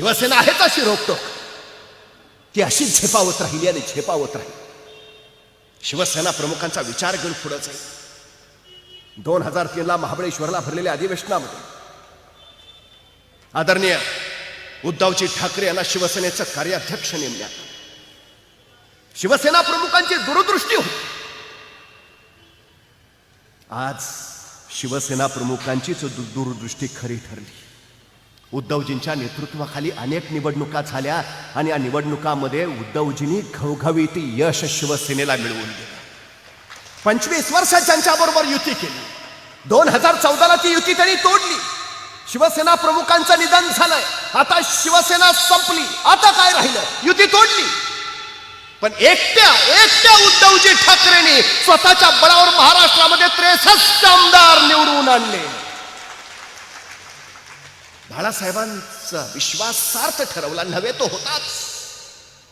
शिवसेना आहेच अशी रोकटोक ती अशीच झेपावत राहिली आणि झेपावत राहिली. शिवसेना प्रमुखांचा विचार घेऊन पुढे जाईल. दोन हजार तीनला महाबळेश्वरला भरलेल्या अधिवेशनामध्ये आदरणीय उद्धवजी ठाकरे यांना शिवसेनेचं कार्याध्यक्ष नेमण्यात शिवसेना प्रमुखांची दूरदृष्टी होती. आज शिवसेना प्रमुखांचीच दूरदृष्टी खरी ठरली. उद्धवजींच्या नेतृत्वाखाली अनेक निवडणुका झाल्या आणि या निवडणुकामध्ये उद्धवजींनी घवघवीत यश शिवसेनेला मिळवून दिलं. पंचवीस वर्षात त्यांच्याबरोबर युती केली. दोन हजार चौदाला ती युती त्यांनी तोडली. शिवसेना प्रमुखांचं निधन झालंय. आता शिवसेना संपली. आता काय राहिलं? युती तोडली. पण एकट्या एकट्या उद्धवजी ठाकरेंनी स्वतःच्या बळावर महाराष्ट्रामध्ये त्रेसष्ट आमदार निवडून आणले. बाळासाहेबांचा विश्वासार्थ ठरवला नव्हे तो होताच.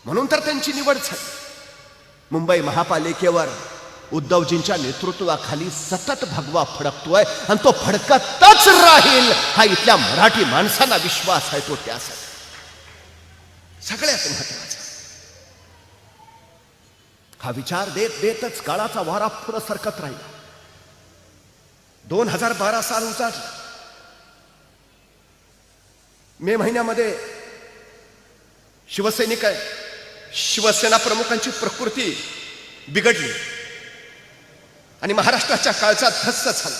म्हणून तर त्यांची निवड झाली. मुंबई महापालिकेवर उद्धवजींच्या नेतृत्वाखाली सतत भगवा फडकतोय आणि तो फडकतच राहील हा इथल्या मराठी माणसांना विश्वास आहे तो त्यासाठी. सगळ्यात महत्त्वाचा हा विचार देत देतच काळाचा वारा पुढं सरकत राहिला. दोन हजार बारा साल उजाडलं. मे महिन्यामध्ये शिवसैनिक शिवसेना प्रमुखांची प्रकृती बिघडली. आणि महाराष्ट्राच्या काळचा धस्स झाला.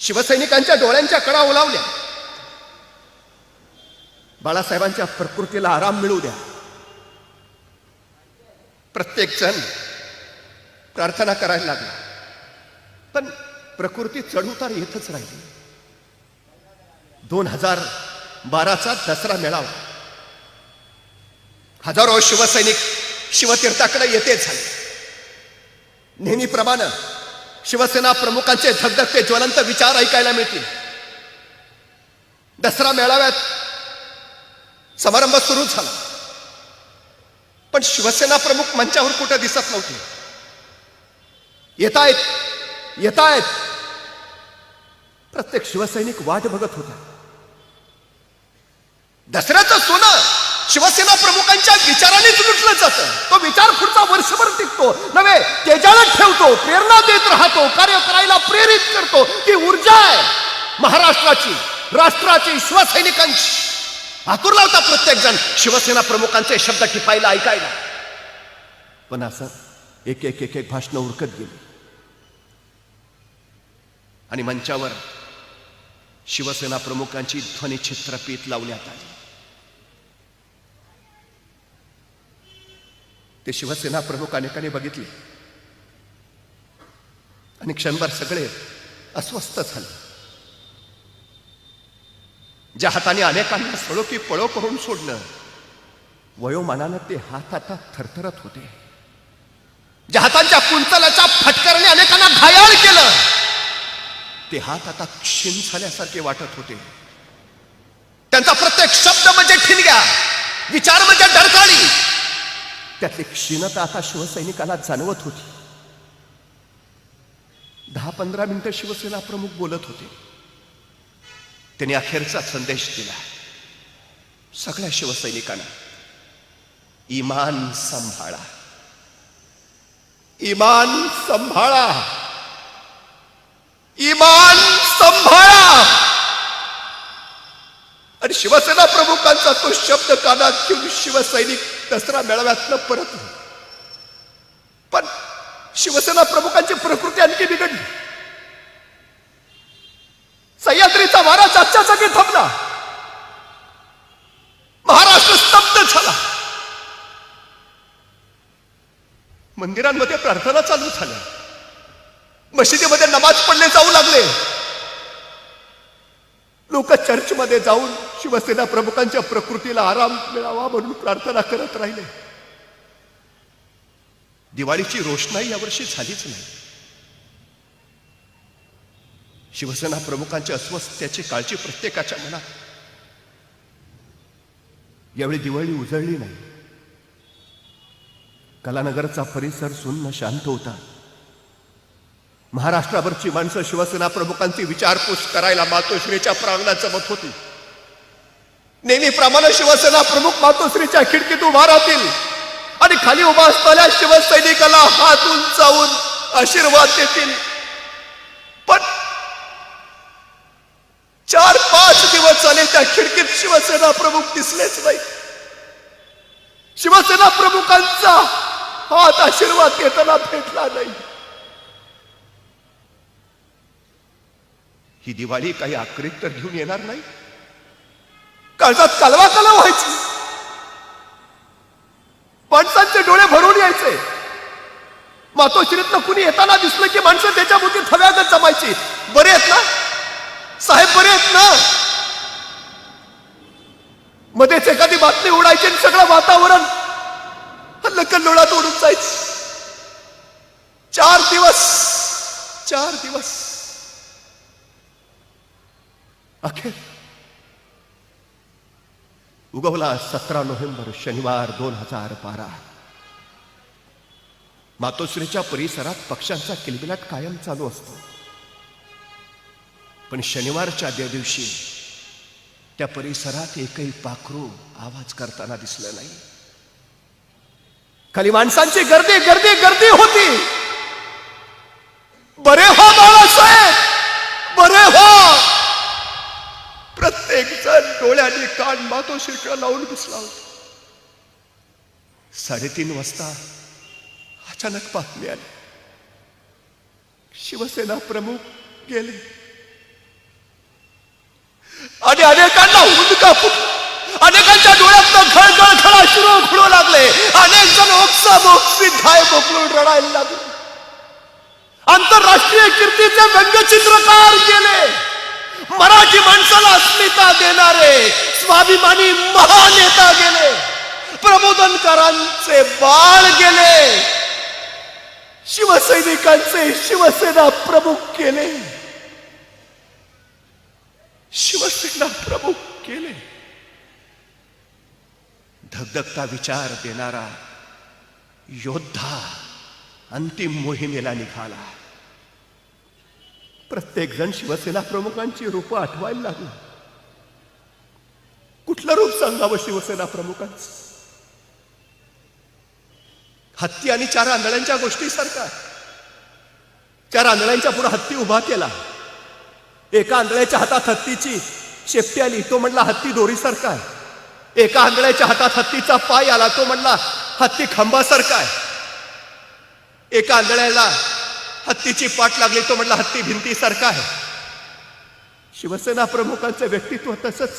शिवसैनिकांच्या डोळ्यांच्या कडा ओलावल्या. बाळासाहेबांच्या प्रकृतीला आराम मिळू द्या. प्रत्येक जण प्रार्थना करायला लागला. पण प्रकृती चढउतार येतच राहिली. दोन हजार बाराचा दसरा मेळावा. हजारो शिवसैनिक शिवतीर्थाकडे येते झाले. नेहमीप्रमाणे शिवसेना प्रमुखांचे धगधगते ज्वलंत विचार ऐकायला मिळतील. दसरा मेळाव्यात समारंभ सुरू झाला. पण शिवसेना प्रमुख मंचावर कुठे दिसत नव्हते. येतायत येतायत. प्रत्येक शिवसैनिक वाट बघत होता. दसऱ्याचं सोनं शिवसेना प्रमुखांच्या विचारानेच लुटलं जातं. तो विचार पुढचा वर्षभर टिकतो. नव्हे तेजाळत ठेवतो प्रेरणा देत राहतो कार्य करायला प्रेरित करतो. ती ऊर्जा आहे महाराष्ट्राची राष्ट्राची शिवसैनिकांची. आतुर लावता प्रत्येक जण शिवसेना प्रमुखांचे शब्द टिपायला ऐकायला. पण असं एक एक एक एक भाषणं उरकत गेली. आणि मंचावर शिवसेना प्रमुखांची ध्वनिचित्रपीत लावण्यात आली. ते शिवसेना प्रमुख अनेकाने बघितले. आणि क्षणभर सगळे अस्वस्थ झाले. ज्या हाताने अनेकांना सळो की पळो करून सोडलं वयोमानानं ते हात आता थरथरत होते. ज्या हातांच्या कुंतलाच्या फटकरने अनेकांना घायाळ केलं ते हात आता क्षीण झाल्यासारखे वाटत होते. त्यांचा प्रत्येक शब्द म्हणजे ठिणग्या विचार म्हणजे डरकाळी त्यातली क्षीणता आता शिवसैनिकाला जाणवत होती. दहा पंधरा मिनिटं शिवसेना प्रमुख बोलत होते. त्यांनी अखेरचा संदेश दिला. सगळ्या शिवसैनिकांना इमान सांभाळा. इमान सांभाळा. इमान सांभाळा. आणि शिवसेना प्रमुखांचा तो शब्द कानात घेऊन शिवसैनिक दसरा मेळाव्यातनं परत पण शिवसेना प्रमुखांची प्रकृती आणखी बिघडली. सह्याद्रीचा वारा जागच्या जागी थांबला. महाराष्ट्र स्तब्ध झाला. मंदिरांमध्ये प्रार्थना चालू झाल्या. मशिदीमध्ये नमाज पडले जाऊ लागले. लोक चर्चमध्ये जाऊन शिवसेना प्रमुखांच्या प्रकृतीला आराम मिळावा म्हणून प्रार्थना करत राहिले. दिवाळीची रोषणाई यावर्षी झालीच नाही. शिवसेना प्रमुखांच्या अस्वस्थतेची काळजी प्रत्येकाच्या मनात. यावेळी दिवाळी उजळली नाही. कलानगरचा परिसर सुन्न शांत होता. महाराष्ट्रावरची माणसं शिवसेना प्रमुखांची विचारपूस करायला मातोश्रीच्या प्रांगणात जमत होती. नेहमीप्रमाणे शिवसेना प्रमुख मातोश्रीच्या खिडकीत उभा राहतील आणि खाली उभा असताना शिवसैनिकाला हात उंचावून आशीर्वाद देतील. पण चार पाच दिवस झाले त्या खिडकीत शिवसेना प्रमुख दिसलेच नाही. शिवसेना प्रमुखांचा हात आशीर्वाद घेताना भेटला नाही. ही दिवाळी काही आकृत तर घेऊन येणार नाही? काळजात कालवा कालवा व्हायची. माणसांचे डोळे भरून यायचे. मातोश्रीतनं कुणी येताना दिसलं की माणसं त्याच्या भोवती थव्यागत जमायची. बरे आहेत ना? साहेब बरे आहेत ना? मध्येच एखादी बातमी उडायची आणि सगळं वातावरण हल्लकल्लोळात उडून जायचं. चार दिवस चार दिवस. अखेर उगवला सतरा नोव्हेंबर शनिवार दोन हजार बारा. मातोश्रीच्या परिसरात पक्ष्यांचा किलबिलाट कायम चालू असतो. पण शनिवारच्या त्या दिवशी त्या परिसरात एकही पाखरू आवाज करताना दिसलं नाही. खाली माणसांची गर्दी गर्दी गर्दी होती बरे हो बाळासाहेब बरे हो प्रत्येक जण डोळ्याने कान मातोश्रीकडे लावून बसला होता. साडेतीन वाजता अचानक बातमी आली. शिवसेना प्रमुख गेले. आणि अनेकांना हुंदका अनेकांच्या डोळ्यात खळगळ खळा शिरो खुळू लागले. अनेक जण ओक्सा मोक्सी धाय बोकळून रडायला लागले. आंतरराष्ट्रीय कीर्तीचे व्यंगचित्रकार गेले. मराठी माणसाला अस्मिता देणारे स्वाभिमानी महानेता गेले प्रबोधनकारांचे बाळ गेले शिवसैनिकांचे शिवसेना प्रमुख केले शिवसेना प्रमुख केले. धगधगता विचार देणारा योद्धा अंतिम मोहिमेला निघाला. प्रत्येकजण शिवसेना प्रमुखांची रूप आठवायला लागली. कुठलं रूप सांगावं शिवसेना प्रमुखांचं? हत्ती आणि चार आंधळ्यांच्या गोष्टीसारखा चार आंधळ्यांच्या पुढे हत्ती उभा केला. एका आंधळ्याच्या हातात हत्तीची शेपटी आली तो म्हणला हत्ती दोरीसारखा आहे. एका आंधळ्याच्या हातात हत्तीचा पाय आला तो म्हणला हत्ती खांबासारखा आहे. एका आंधळ्याला हत्तीची पाठ लागली तो म्हटला हत्ती भिंतीसारखा आहे. शिवसेना प्रमुखांचं व्यक्तित्व तसंच.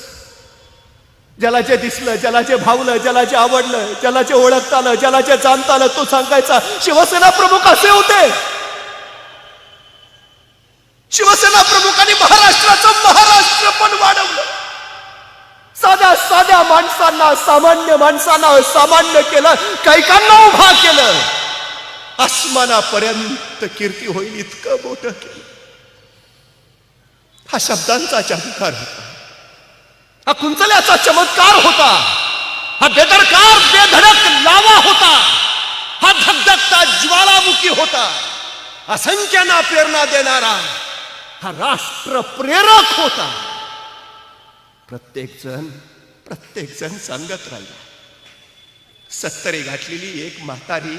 ज्याला जे दिसलं ज्याला जे भावलं ज्याला जे आवडलं ज्याला जे ओळखता आलं ज्याला जे जाणता आलं तो सांगायचा शिवसेना प्रमुख असे होते. शिवसेना प्रमुखांनी महाराष्ट्राचं महाराष्ट्र पण वाढवलं. साध्या साध्या माणसांना सामान्य माणसांना सामान्य केलं कैकांना उभा केलं. आसमानापर्यंत कीर्ती होईल इतकं मोठं केलं. हा शब्दांचा चमत्कार होता. हा कुंचल्याचा चमत्कार होता. हा बेदरकार बेधडक लावा होता. हा धगधगता ज्वालामुखी होता. असंख्यांना प्रेरणा देणारा हा राष्ट्र प्रेरक होता. प्रत्येक जण प्रत्येक जण सांगत राहिला. सत्तरे घातलेली एक म्हातारी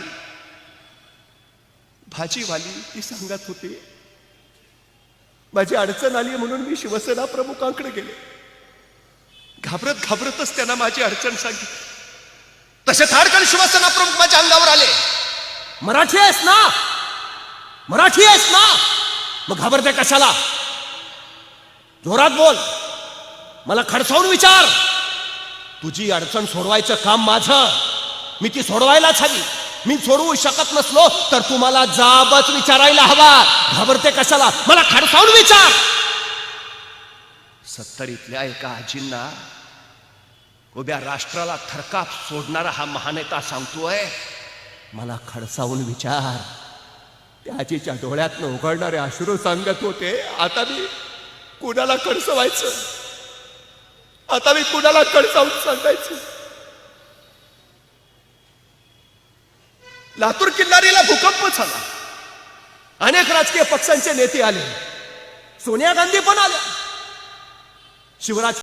भाजीवाली ती सांगत होती माझी अडचण आली म्हणून मी शिवसेना प्रमुखांकडे गेले. घाबरत घाबरतच त्यांना माझी अडचण सांगितली. तसे थाडकन शिवसेना प्रमुख माझ्या अंगावर आले. मराठी आहेस ना? मराठी आहेस ना? मग घाबरते कशाला? जोरात बोल. मला खडसावून विचार. तुझी अडचण सोडवायचं काम माझं. मी ती सोडवायलाच हवी. मी सोडवू शकत नसलो तर तुम्हाला जाबच विचारायला हवा. घाबरते कशाला? मला खडसावून विचार. सत्तरीतल्या एका आजींना उभ्या राष्ट्राला थरकाप सोडणारा हा महानेता सांगतोय मला खडसावून विचार. त्या आजीच्या डोळ्यातनं उघडणारे अश्रू सांगत होते आता मी कुणाला खडसवायचं? आता मी कुणाला खडसावून सांगायचं? लातूर किल्लारीला भूकंप झाला. अनेक राजकीय पक्षांचे नेते आले. सोनिया गांधी पण आल्या शिवराज